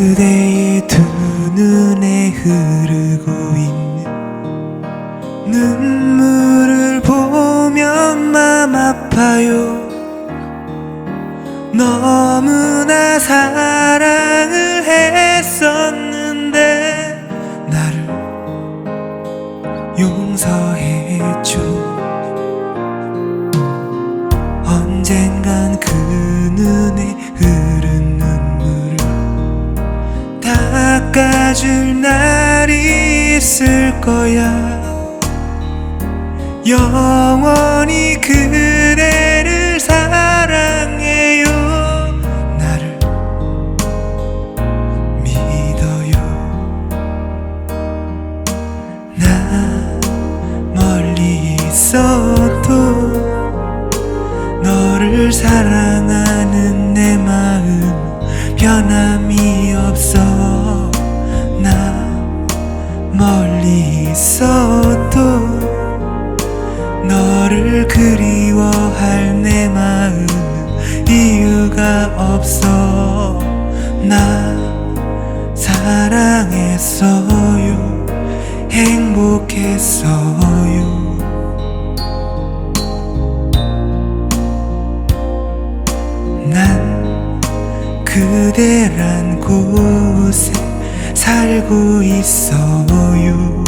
그대의 두 눈에 흐르고 있는 눈물을 보면 맘 아파요. 너무나 사랑을 했었는데 나를 용서해줘. 언젠간 그 눈에 흐른 눈물을 닦아줄 날이 있을 거야 영원히 그대를 사랑해요. 나를 믿어요. 나 멀리 있어도 너를 사랑하는 내 마음 변함 없어. 나 사랑했어요. 행복했어요. 난 그대란 곳에 살고 있어요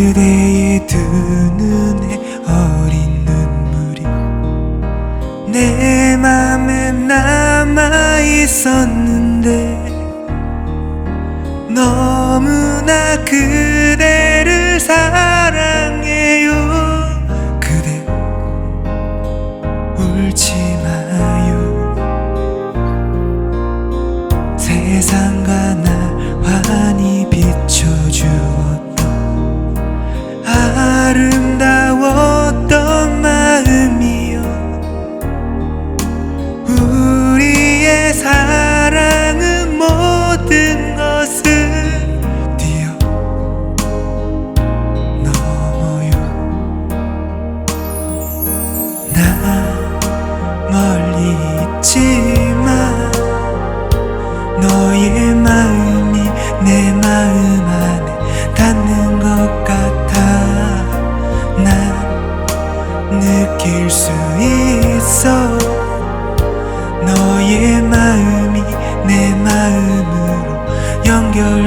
그대의 두 눈에 어린 눈물이 내 맘에 남아 있었는데 너무나 그대를 사랑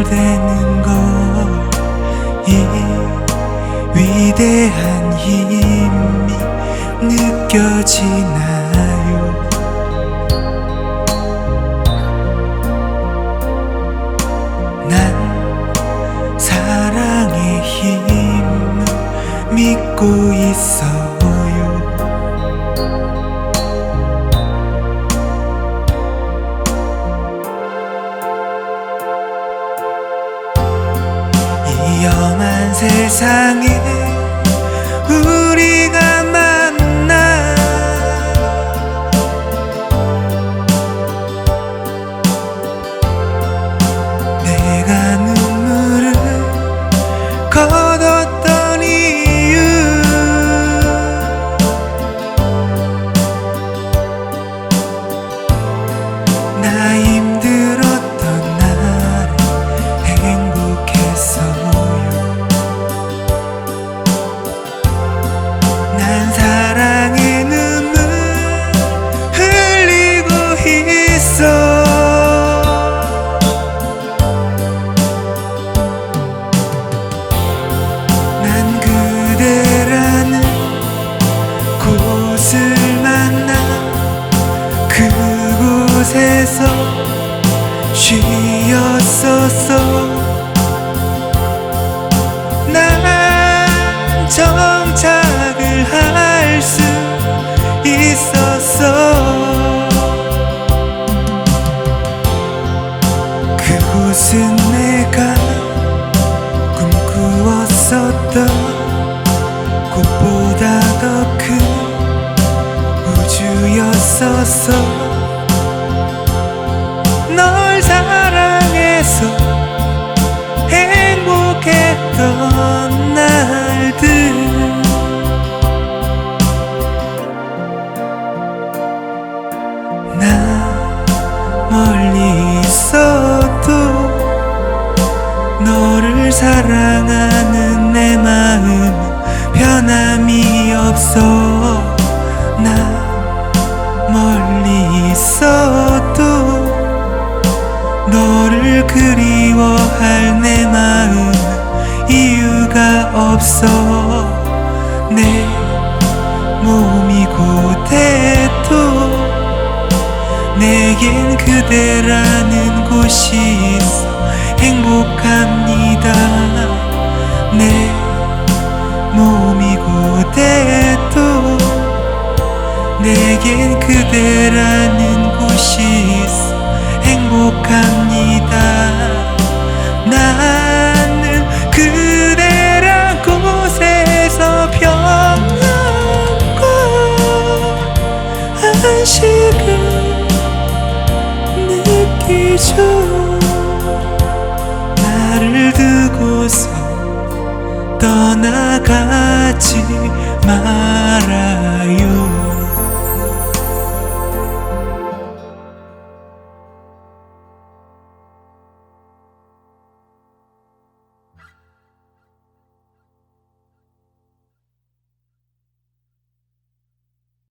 연결되는 것 이 위대한 힘이 느껴지나 꿈꾸었었던 꽃보다 더 큰 우주였었어 사랑하는 내 마음은 변함이 없어. 나 멀리 있어도 너를 그리워할 내 마음은 이유가 없어. 내 몸이 고대도 내겐 그대라는 곳이 있어 행복합니다. 내 몸이 고대도 내겐 그대라는 곳이 있어 행복합니다 하지 말아